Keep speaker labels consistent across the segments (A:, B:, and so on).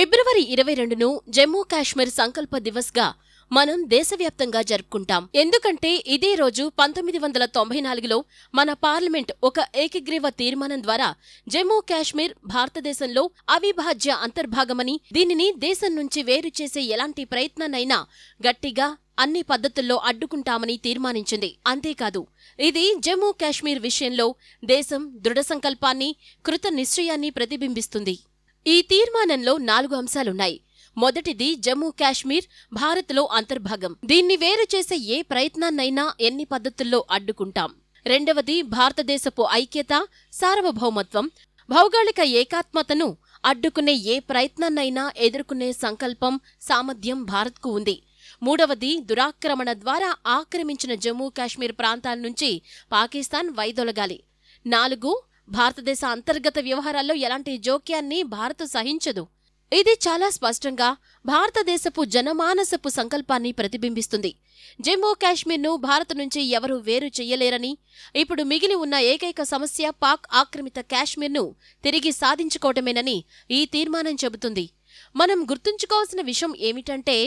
A: ఫిబ్రవరి ఇరవై రెండును జమ్మూ కాశ్మీర్ సంకల్ప దివస్గా మనం దేశవ్యాప్తంగా జరుపుకుంటాం. ఎందుకంటే ఇదే రోజు పంతొమ్మిది వందల తొంభై నాలుగులో మన పార్లమెంట్ ఒక ఏకగ్రీవ తీర్మానం ద్వారా జమ్మూ కాశ్మీర్ భారతదేశంలో అవిభాజ్య అంతర్భాగమని దీనిని దేశం నుంచి వేరు చేసే ఎలాంటి ప్రయత్నాన్నైనా గట్టిగా అన్ని పద్ధతుల్లో అడ్డుకుంటామని తీర్మానించింది. అంతేకాదు ఇది జమ్మూ కాశ్మీర్ విషయంలో దేశం దృఢ సంకల్పాన్ని కృత నిశ్చయాన్ని ప్రతిబింబిస్తుంది. ఈ తీర్మానంలో నాలుగు అంశాలున్నాయి. మొదటిది జమ్మూ కాశ్మీర్ భారత్లో అంతర్భాగం. దీన్ని వేరు చేసే ఏ ప్రయత్నాన్నైనా ఎన్ని పద్ధతుల్లో అడ్డుకుంటాం? రెండవది భారతదేశపు ఐక్యత సార్వభౌమత్వం. భౌగోళిక ఏకాత్మతను అడ్డుకునే ఏ ప్రయత్నాన్నైనా ఎదుర్కొనే సంకల్పం సామర్థ్యం భారత్కు ఉంది. మూడవది దురాక్రమణ ద్వారా ఆక్రమించిన జమ్మూ కాశ్మీర్ ప్రాంతాల నుంచి పాకిస్తాన్ వైదొలగాలి. నాలుగు భారతదేశ అంతర్గత వ్యవహారాల్లో ఎలాంటి జోక్యాన్ని భారత్ సహించదు. ఇది చాలా స్పష్టంగా భారతదేశపు జనమానసపు సంకల్పాన్ని ప్రతిబింబిస్తుంది. జమ్మూ కాశ్మీర్ను భారత్ నుంచి ఎవరూ వేరు చెయ్యలేరని ఇప్పుడు మిగిలి ఉన్న ఏకైక సమస్య పాక్ ఆక్రమిత కాశ్మీర్ను తిరిగి సాధించుకోవటమేనని ఈ తీర్మానం చెబుతుంది. మనం గుర్తుంచుకోవాల్సిన విషయం ఏమిటంటే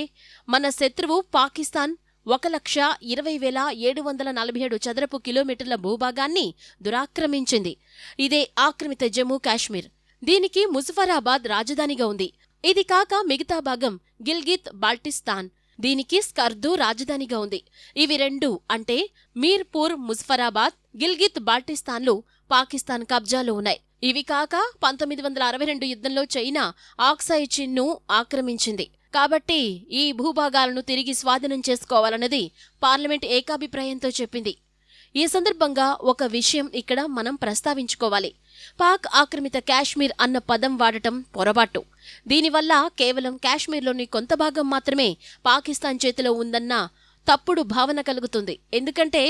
A: మన శత్రువు పాకిస్తాన్ ఒక లక్ష ఇరవై వేల ఏడు వందల నలభై ఏడు చదరపు కిలోమీటర్ల భూభాగాన్ని దురాక్రమించింది. ఇదే ఆక్రమిత జమ్మూ కాశ్మీర్. దీనికి ముజఫరాబాద్ రాజధానిగా ఉంది. ఇది కాక మిగతా భాగం గిల్గిత్ బాల్టిస్తాన్. దీనికి స్కర్దు రాజధానిగా ఉంది. ఇవి రెండు అంటే మీర్పూర్ ముజఫరాబాద్ గిల్గిత్ బాల్టిస్తాన్లు పాకిస్తాన్ కబ్జాలో ఉన్నాయి. ఇవి కాక పంతొమ్మిది వందల అరవై రెండు యుద్ధంలో చైనా ఆక్సాయ్ చిన్ను ఆక్రమించింది. కాబట్టి ఈ భూభాగాలను తిరిగి స్వాధీనం చేసుకోవాలన్నది పార్లమెంట్ ఏకాభిప్రాయంతో చెప్పింది. ఈ సందర్భంగా ఒక విషయం ఇక్కడ మనం ప్రస్తావించుకోవాలి. పాక్ ఆక్రమిత కాశ్మీర్ అన్న పదం వాడటం పొరపాటు. దీనివల్ల కేవలం కాశ్మీర్లోని కొంత భాగం మాత్రమే పాకిస్తాన్ చేతిలో ఉందన్న తప్పుడు భావన కలుగుతుంది. ఎందుకంటే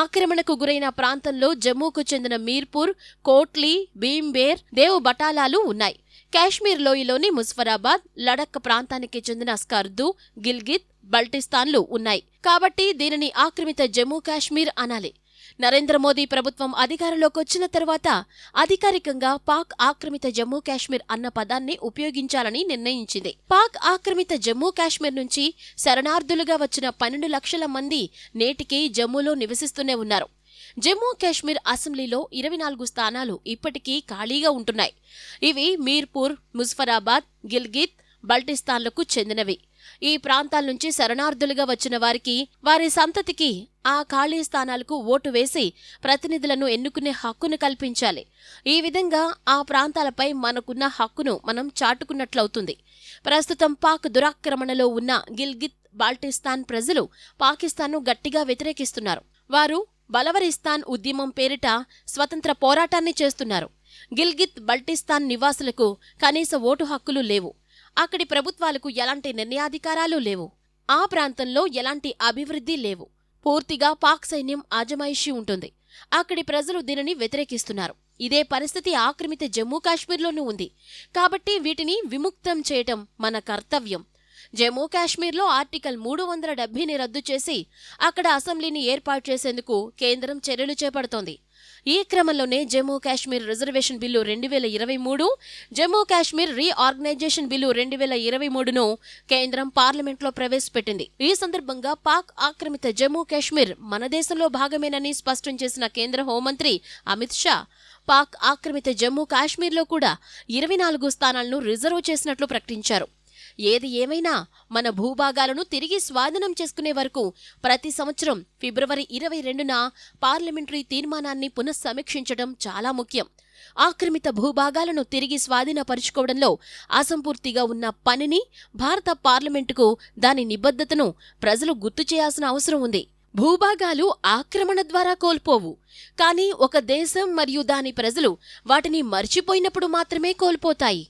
A: ఆక్రమణకు గురైన ప్రాంతంలో జమ్మూకు చెందిన మీర్పూర్ కోట్లీ భీంబేర్ దేవ్ బటాలాలు ఉన్నాయి. కాశ్మీర్ లోయలోని ముస్ఫరాబాద్ లడక్ ప్రాంతానికి చెందిన స్కర్దు గిల్గిత్ బల్టిస్తాన్లు ఉన్నాయి. కాబట్టి దీనిని ఆక్రమిత జమ్మూ కాశ్మీర్ అనాలి. నరేంద్ర మోదీ ప్రభుత్వం అధికారంలోకి వచ్చిన తర్వాత అధికారికంగా పాక్ ఆక్రమిత జమ్మూ కాశ్మీర్ అన్న పదాన్ని ఉపయోగించాలని నిర్ణయించింది. పాక్ ఆక్రమిత జమ్మూ కాశ్మీర్ నుంచి శరణార్థులుగా వచ్చిన పన్నెండు లక్షల మంది నేటికి జమ్మూలో నివసిస్తూనే ఉన్నారు. జమ్మూ కాశ్మీర్ అసెంబ్లీలో ఇరవై నాలుగు స్థానాలు ఇప్పటికీ ఖాళీగా ఉంటున్నాయి. ఇవి మీర్పూర్ ముజఫరాబాద్ గిల్గిత్ బల్టిస్తాన్లకు చెందినవి. ఈ ప్రాంతాల నుంచి శరణార్థులుగా వచ్చిన వారికి వారి సంతతికి ఆ ఖాళీ స్థానాలకు ఓటు వేసి ప్రతినిధులను ఎన్నుకునే హక్కును కల్పించాలి. ఈ విధంగా ఆ ప్రాంతాలపై మనకున్న హక్కును మనం చాటుకున్నట్లవుతుంది. ప్రస్తుతం పాక్ దురాక్రమణలో ఉన్న గిల్గిత్ బాల్టిస్తాన్ ప్రజలు పాకిస్తాన్ను గట్టిగా వ్యతిరేకిస్తున్నారు. వారు బలవరిస్తాన్ ఉద్యమం పేరిట స్వతంత్ర పోరాటాన్ని చేస్తున్నారు. గిల్గిత్ బల్టిస్తాన్ నివాసులకు కనీస ఓటు హక్కులు లేవు. అక్కడి ప్రభుత్వాలకు ఎలాంటి నిర్ణయాధికారాలు లేవు. ఆ ప్రాంతంలో ఎలాంటి అభివృద్ధి లేవు. పూర్తిగా పాక్ సైన్యం ఆజమాయిషి ఉంటుంది. అక్కడి ప్రజలు దీనిని వ్యతిరేకిస్తున్నారు. ఇదే పరిస్థితి ఆక్రమిత జమ్మూ కాశ్మీర్లోనూ ఉంది. కాబట్టి వీటిని విముక్తం చేయటం మన కర్తవ్యం. జమ్మూ కాశ్మీర్లో ఆర్టికల్ మూడు వందల డెబ్బైని రద్దు చేసి అక్కడ అసెంబ్లీని ఏర్పాటు చేసేందుకు కేంద్రం చర్యలు చేపడుతోంది. ఈ క్రమంలోనే జమ్మూ కాశ్మీర్ రిజర్వేషన్ బిల్లు రెండు వేల ఇరవై మూడు జమ్మూ కాశ్మీర్ రీఆర్గనైజేషన్ బిల్లు రెండు వేల ఇరవై మూడును కేంద్రం పార్లమెంట్లో ప్రవేశపెట్టింది. ఈ సందర్భంగా పాక్ ఆక్రమిత జమ్మూ కాశ్మీర్ మన దేశంలో భాగమేనని స్పష్టం చేసిన కేంద్ర హోంమంత్రి అమిత్ షా పాక్ ఆక్రమిత జమ్మూ కాశ్మీర్లో కూడా ఇరవై నాలుగు స్థానాలను రిజర్వ్ చేసినట్లు ప్రకటించారు. ఏది ఏమైనా మన భూభాగాలను తిరిగి స్వాధీనం చేసుకునే వరకు ప్రతి సంవత్సరం ఫిబ్రవరి ఇరవై రెండున పార్లమెంటరీ తీర్మానాన్ని పునఃసమీక్షించడం చాలా ముఖ్యం. ఆక్రమిత భూభాగాలను తిరిగి స్వాధీనపరుచుకోవడంలో అసంపూర్తిగా ఉన్న పనిని భారత పార్లమెంటుకు దాని నిబద్ధతను ప్రజలు గుర్తు చేయాల్సిన అవసరం ఉంది. భూభాగాలు ఆక్రమణ ద్వారా కోల్పోవు. కానీ ఒక దేశం మరియు దాని ప్రజలు వాటిని మర్చిపోయినప్పుడు మాత్రమే కోల్పోతాయి.